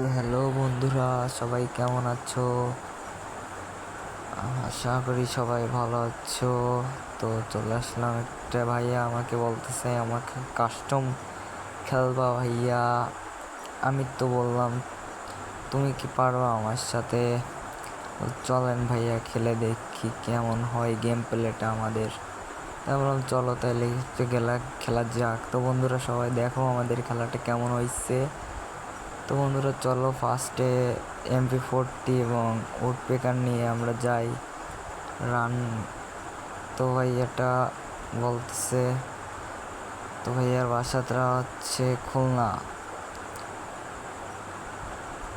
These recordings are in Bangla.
তো হ্যালো বন্ধুরা, সবাই কেমন আছো? আশা করি সবাই ভালো আছো। তো চলে আসলাম একটা ভাইয়া আমাকে বলতেছে, আমাকে কাস্টম খেলবা ভাইয়া। আমি তো বললাম, তুমি কি পারো আমার সাথে? চলেন ভাইয়া, খেলে দেখি কেমন হয় গেম প্লেটা আমাদের। তা বললাম, চলো তাহলে গেলা, খেলা যাক। তো বন্ধুরা সবাই দেখো আমাদের খেলাটা কেমন হয়েছে তো বন্ধুরা, চলো ফার্স্টে এমপি ফোরটি এবং উড নিয়ে আমরা যাই রান তো ভাই, এটা বলতেছে, তো ভাইয়ার বাসাটা হচ্ছে খুলনা।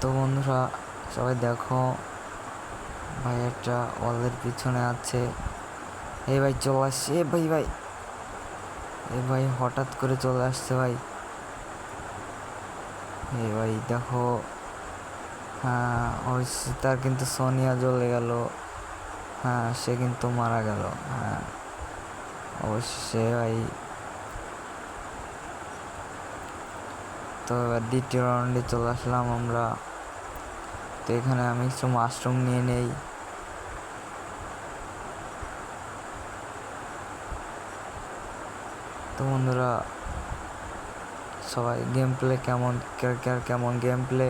তো বন্ধুরা, সবাই দেখো ভাইয়াটা ওয়ালের পিছনে আছে। এই ভাই, চলে আসছে। এ ভাই ভাই, এই ভাই, হঠাৎ করে চলে আসছে ভাই। এই ভাই, দেখো হ্যাঁ ওই তার কিন্তু সোনিয়া জ্বলে গেল। হ্যাঁ সে কিন্তু মারা গেল। হ্যাঁ অবশ্যই ভাই। তো এবার দ্বিতীয় রাউন্ডে চলে আসলাম আমরা। তো এখানে আমি কিছু মাশরুম নিয়ে নেই। তো বন্ধুরা সবাই গেম প্লে কেমন কেমন গেম প্লে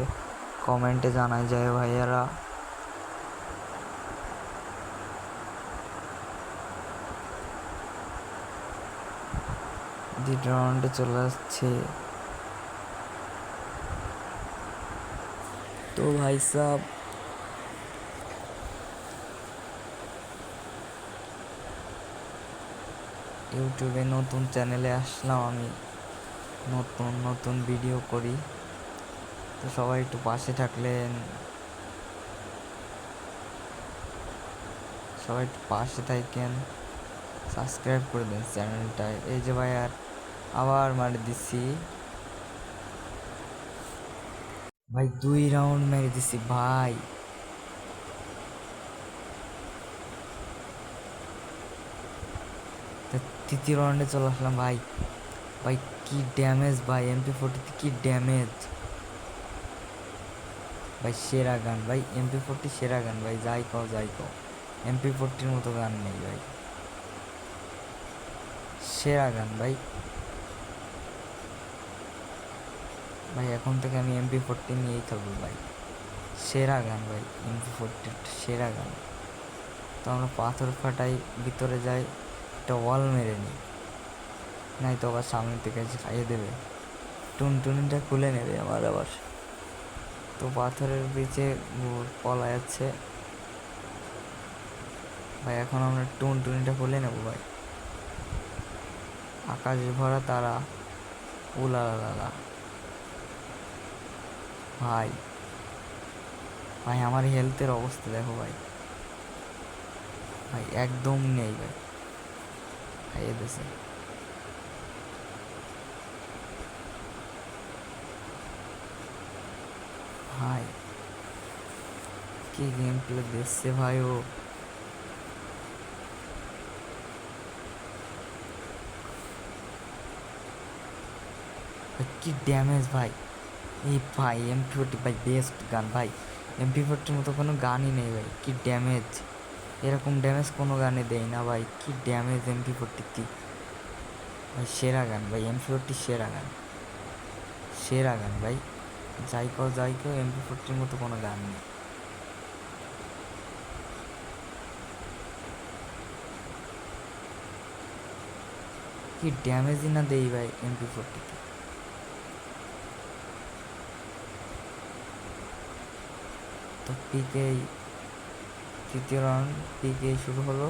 কমেন্টে জানাই যায় ভাইয়ারা। দ্বিতীয় রাউন্ডে চলে আসছে। তো ভাই সাহ ইউটিউবে নতুন চ্যানেলে আসলাম আমি। নতুন নতুন ভিডিও করি। তো সবাই একটু পাশে থাকলেন। সবাই একটু পাশে থাকেন। সাবস্ক্রাইব করে দেন চ্যানেলটায় এই যে ভাই, আর আবার মারি দিছি। ভাই, দুই রাউন্ড মেরে দিছি, ভাই। তৃতীয় রাউন্ডে চলে আসলাম, ভাই। ভাই, কি ড্যামেজ ভাই এমপি ফোর্টিতে কি ড্যামেজ ভাই, সেরা গান, ভাই এমপি ফোর্টি সেরা গান, ভাই, যাই কও যাই কও। এমপি ফোর্টির মতো গান নেই, ভাই। সেরা গান, ভাই। ভাই, এখন থেকে আমি এমপি ফোরটি নিয়েই খেলব ভাই। সেরা গান, ভাই এমপি ফোরটি সেরা গান। তো আমরা পাথর ফাটাই, ভিতরে যাই, একটা ওয়াল মেরে নিই। নাই তো আবার সামনে থেকে এসে খাইয়ে দেবে। টুনটুনিটা খুলে নেবে আমার আবার। তো পাথরের পিছে পলা যাচ্ছে। ভাই, এখন আমরা টুনটুনিটা খুলে নেব ভাই। আকাশ ভরা তারা। উলালা ভাই ভাই, আমার হেলথের অবস্থা দেখো ভাই। ভাই, একদম নেই ভাই। খাইয়ে দিছে। ভাই। কি গেম প্লে দিচ্ছে ভাই ও। কি ড্যামেজ ভাই। এই ভাই এম ফোর্টি ভাই বেস্ট গান ভাই। এমপি ফোর্টির মতো কোনো গানই নেই ভাই, কি ড্যামেজ এরকম ড্যামেজ কোনো গানে দেয় না ভাই, কি ড্যামেজ এম এমপি ফোর্টিতে ভাই, সেরা গান ভাই এমপি ফোর্টি সেরা গান। সেরা গান ভাই। যাই কো যাই কো এমপি ফোর্টির মতো কোনো গান নেই। কি ড্যামেজই না দেই ভাই এমপি ফোর্টিতে তো পিকে তৃতীয় রাউন্ড পিকে শুরু হলো।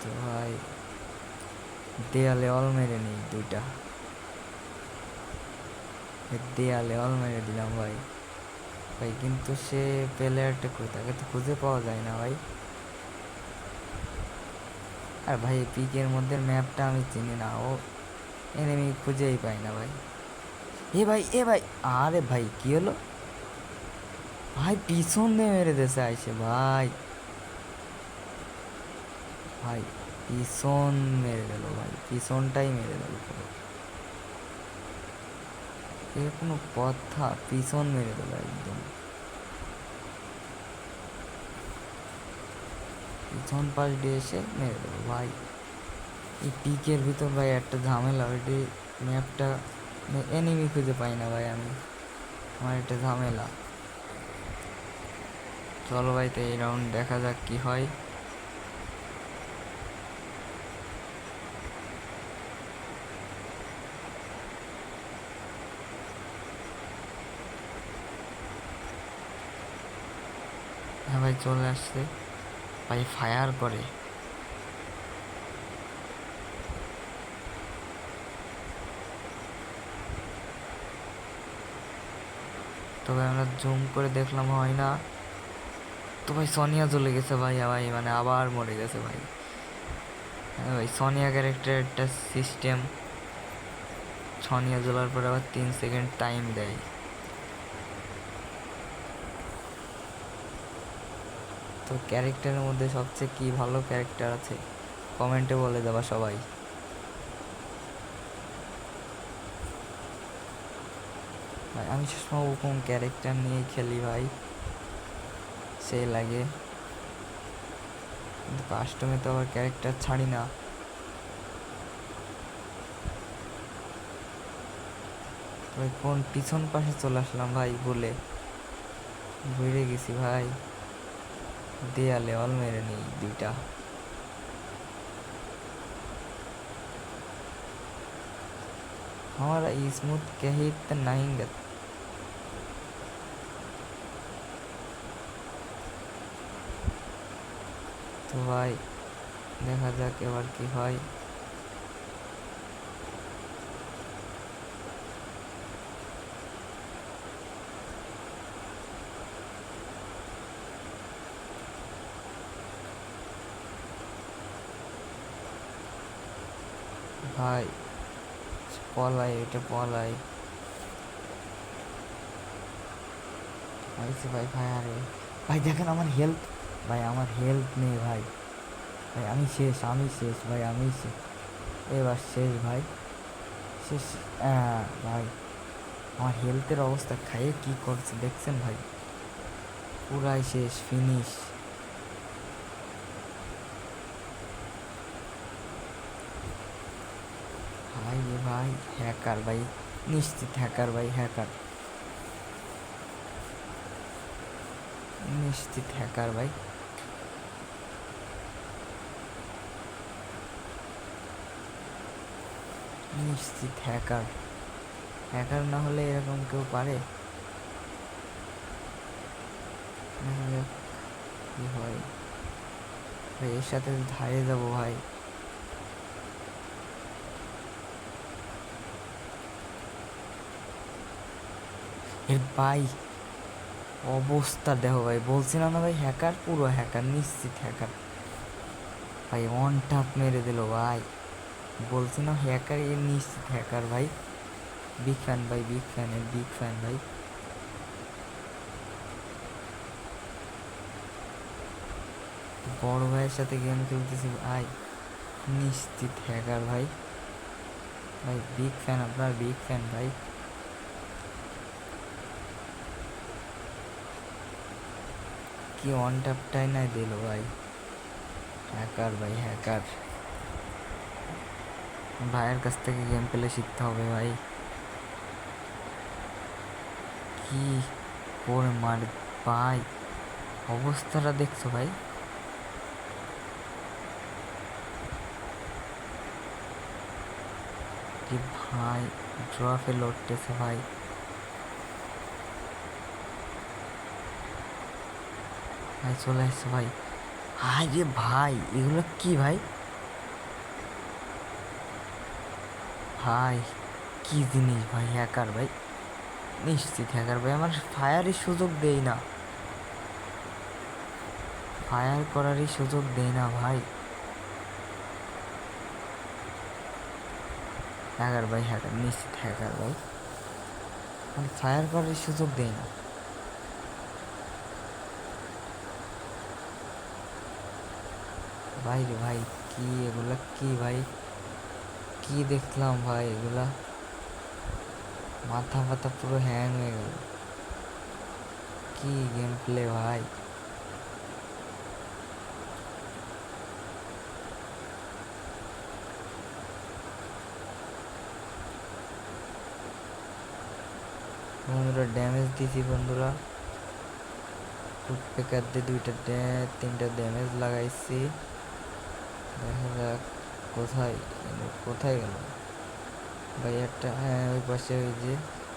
তো ভাই, দেয়ালে অল মেরে নেই দুইটা। দেয়ালে অল মেরে দিলাম ভাই। ভাই, কিন্তু সে প্লেয়ারটা কই? তাকে তো খুঁজে পাওয়া যায় না ভাই। আর ভাই পিকের মধ্যে ম্যাপটা আমি চিনি না। ও এনিমি খুঁজেই পাই না ভাই। এ ভাই এ ভাই, আরে ভাই, কি হলো? ভাই, পিছন দিয়ে মেরে দেশে আইসে ভাই। ভাই, পিছন মেরে গেল ভাই, পিছনটাই মেরে গেল এর কোনো কথা পিছন মেরে দিল একদম। পিছন পাশ দিয়ে এসে মেরে দেবো, ভাই। এই পিকের ভিতর ভাই একটা ঝামেলা ওইটি ম্যাপটা এনিমি খুঁজে পাই না ভাই আমি। আমার একটা ঝামেলা। চলো ভাই, তো এই রাউন্ড দেখা যাক কি হয়। হ্যাঁ ভাই চলে আসছে। ভাই ফায়ার করে। তবে আমরা জুম করে দেখলাম হয় না। তো ভাই সোনিয়া চলে গেছে ভাই ভাই মানে আবার মরে গেছে ভাই। হ্যাঁ ভাই, সোনিয়া ক্যারেক্টার একটা সিস্টেম সোনিয়া জ্বলার পরে আবার তিন সেকেন্ড টাইম দেয়। তো ক্যারেক্টারের মধ্যে সবচেয়ে কি ভালো ক্যারেক্টার আছে? কমেন্টে বলে দেবা সবাই। ভাই, আমি সবসময় ওরকম ক্যারেক্টার নিয়ে খেলি ভাই। সেই লাগে। কাস্টমে তো আবার ক্যারেক্টার ছাড়ি না। কোন পিছন পাশে চলে আসলাম ভাই বলে। ঘুরে গেছি ভাই। দেয়ালে অল মেরে নেই দুইটা हमारा स्मूथ कही तो नहीं गत তো ভাই দেখা যাক এবার কি হয় ভাই পলাই এটা পলাই। আইসি ভাই ভাই আরে। ভাই দেখেন আমার হেল্প ভাই আমার হেল্প নেই ভাই। ভাই আমি শেষ আমি শেষ ভাই আমি শেষ। এবার শেষ ভাই। শেষ হ্যাঁ, ভাই। আমার হেলথের অবস্থা খাইয়ে কী করছে দেখছেন ভাই? পুরাই শেষ ফিনিশ ভাই হ্যাকার ভাই, নিশ্চিত হ্যাকার ভাই হ্যাকার নিশ্চিত হ্যাকার ভাই। নিশ্চিত হ্যাকার হ্যাকার না হলে এরকম কেউ পারে? কি হয়? এর সাথে ধারে যাব ভাই। এর ভাই, অবস্থা দেখো ভাই, বলছিলাম না ভাই হ্যাকার পুরো হ্যাকার নিশ্চিত হ্যাকার ভাই অন টাপ মেরে দিল ভাই। বলছি না হ্যাকার এর নিশ্চিত হ্যাকার ভাই। বিগ ফ্যান ভাই বিগ ফ্যান এর বিগ ফ্যান ভাই। বড় ভাইয়ের সাথে গেম খেলতেছি ভাই। নিশ্চিত হ্যাকার ভাই। ভাই বিগ ফ্যান আপনার বিগ ফ্যান ভাই। কি অন ট্যাপটাই নাই দিল ভাই। হ্যাকার ভাই হ্যাকার ভাইয়ের কাছ থেকে গেম প্লে শিখতে হবে ভাই। কি করে মার ভাই? অবস্থাটা দেখছ ভাই। কি ভাই ড্রপে লড়তেছে ভাই। ভাই চলে আসছে ভাই? হাই রে ভাই, এগুলো কি ভাই? ভাই, কি জিনিস ভাই হ্যাকার ভাই? নিশ্চিত হ্যাকার ভাই, আমার ফায়ারই সুযোগ দেই না। ফায়ার করারই সুযোগ দেই না ভাই। হ্যাকার ভাই হ্যাকার নিশ্চিত হ্যাকার ভাই। ফায়ার করারই সুযোগ দেই না। ভাই রে ভাই, কি এগুলা, কি ভাই? কি দেখলাম ভাই এগুলা? মাথা ফাথা পুরো হ্যাং হয়ে গেল। কি গেম প্লে ভাই? বন্ধুরা ড্যামেজ দিছি বন্ধুরা। ফুটপেকার দিয়ে দুইটা তিনটা ড্যামেজ লাগাইছি। দেখা যাক কোথায় গেল, কোথায় গেল? ভাই একটা হ্যাঁ ওই পাশে ওই যে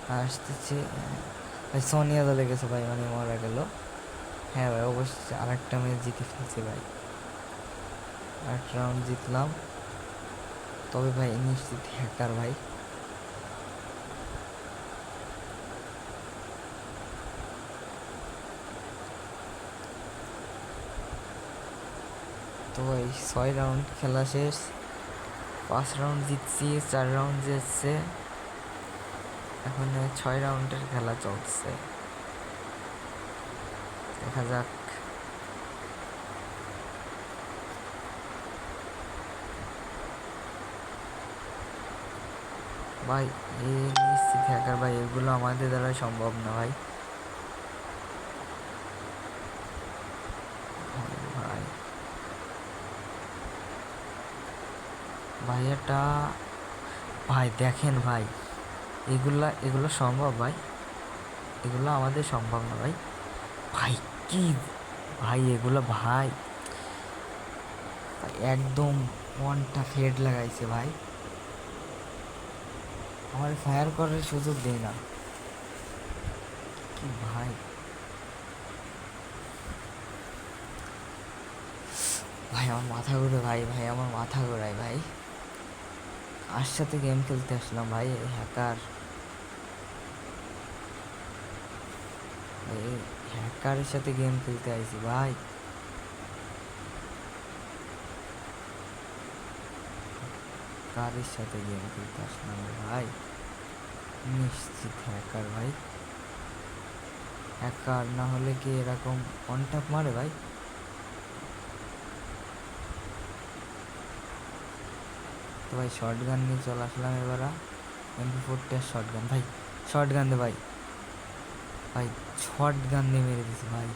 আসতেছে হ্যাঁ, ভাই সোনিয়া দলে গেছে ভাই মানে মারা গেল। হ্যাঁ ভাই অবশ্যই আরেকটা ম্যাচ জিতে ফেলছে ভাই। আট রাউন্ড জিতলাম। তবে ভাই নিশ্চিত হ্যাকার ভাই। তো ভাই ছয় রাউন্ড খেলা শেষ। পাঁচ রাউন্ড জিতছি, চার রাউন্ড জিতছে। এখন এই ছয় রাউন্ডের খেলা চলছে। দেখা যাক। ভাই, এই নিশ্চিত হ্যাকার ভাই, এগুলো আমাদের দ্বারা সম্ভব না ভাই। ভাইয়াটা ভাই দেখেন ভাই এগুলা এগুলো সম্ভব ভাই? এগুলো আমাদের সম্ভব না ভাই। ভাই কি ভাই এগুলো ভাই ভাই, একদম ওয়ানটা ফেড লাগাইছে ভাই। আমার ফায়ার করার সুযোগ দেয় না। কি ভাই? ভাই আমার মাথা ঘুরে ভাই ভাই আমার মাথা ঘোরায় ভাই। আর সাথে গেম খেলতে আসলাম ভাই হ্যাকার এই হ্যাকারের সাথে গেম খেলতে আইছি ভাই। কারের সাথে গেম খেলতে আসলাম ভাই। নিশ্চিত হ্যাকার ভাই। হ্যাকার না হলে কি এরকম কন্টাক্ট মারে ভাই? তো ভাই শর্ট গান নিয়ে চলে আসলাম এবার। এমপি ফোরটি আর শর্ট গান ভাই শর্ট গান দে ভাই। ভাই শর্ট গান দিয়ে মেরে দিছি ভাই।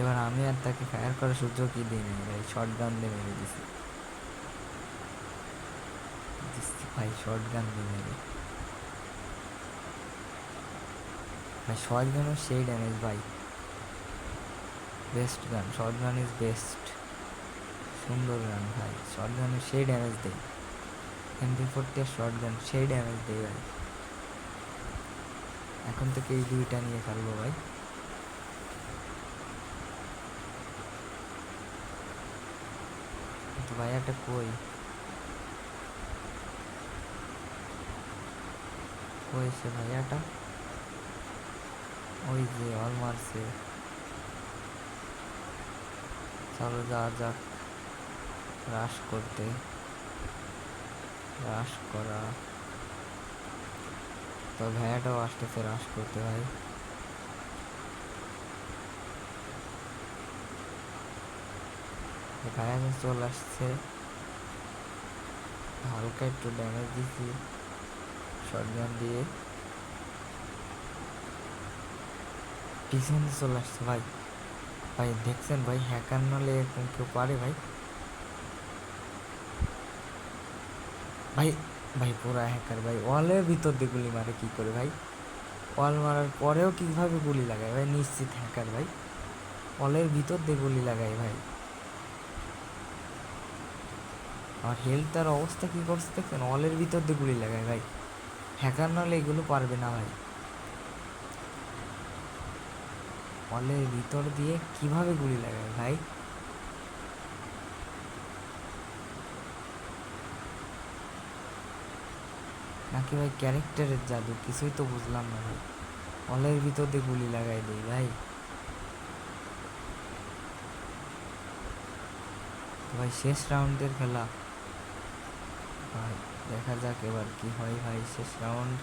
এবার আমি আর তাকে ফায়ার করার সুযোগই দিইনি ভাই শর্ট গান দিয়ে মেরে দিছি। ভাই শর্ট গান দিয়ে মেরে। ভাই শর্ট গানও সেই ড্যামেজ ভাই। Best gun shotgun is best সুন্দর গান ভাই শর্ট সেই ড্যামেজ দেয় এমপি ফোরটি আর শর্ট সেই ড্যামেজ দেয় ভাই। এখন থেকে এই দুইটা নিয়ে খেলব, ভাই। তো ভাই, একটা কই? সে ভাইয়াটা ওই যে অল মারছে। চলো, যাওয়া যাক। রাশ করতে, রাশ করা। তো ভাইয়াটাও আসতেছে, রাশ করতে ভাই। তো ভাইয়া যে চলে আসছে। হালকা একটু ড্যামেজ দিচ্ছি শটগান দিয়ে। পিছন চলে আসছে ভাই। ভাই দেখছেন ভাই, হ্যাকার নাহলে এরকম কেউ পারে ভাই? ভাই ভাই পুরা হ্যাকার ভাই। ওয়ালের ভিতর দিয়ে গুলি মারে কি করে ভাই? ওয়াল মারার পরেও কীভাবে গুলি লাগায়? ভাই, নিশ্চিত হ্যাকার ভাই। ওয়ালের ভিতর দিয়ে গুলি লাগায় ভাই। আর হেলথ আর অবস্থা কি করছে দেখছেন ওয়ালের ভিতর দিয়ে গুলি লাগায় ভাই। হ্যাকার নাহলে এগুলো পারবে না ভাই। ওয়ালের ভিতর দিয়ে কীভাবে গুলি লাগায় ভাই? নাকি ভাই ক্যারেক্টারের জাদু? কিছুই তো বুঝলাম না ভাই। ওয়ালের ভিতর দিয়ে গুলি লাগাই দেই ভাই। ভাই শেষ রাউন্ডের খেলা। ভাই দেখা যাক এবার কি হয় ভাই শেষ রাউন্ড।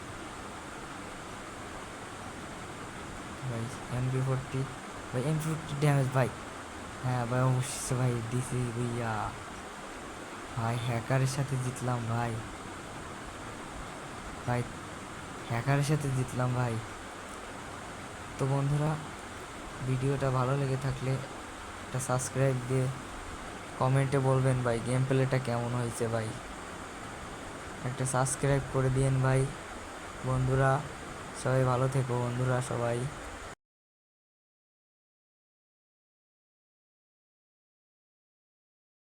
ভাই এমপি ফোরটি ভাই এমপি ফোরটি ড্যামেজ ভাই। হ্যাঁ ভাই অবশ্যই ভাই দিছি ভুইয়া ভাই হ্যাকারের সাথে জিতলাম ভাই। ভাই, হ্যাকারের সাথে জিতলাম ভাই। তো বন্ধুরা, ভিডিওটা ভালো লেগে থাকলে একটা সাবস্ক্রাইব দিয়ে কমেন্টে বলবেন ভাই গেম প্লেটা কেমন হয়েছে ভাই? একটা সাবস্ক্রাইব করে দিয়েন ভাই। বন্ধুরা, সবাই ভালো থেকো বন্ধুরা, সবাই।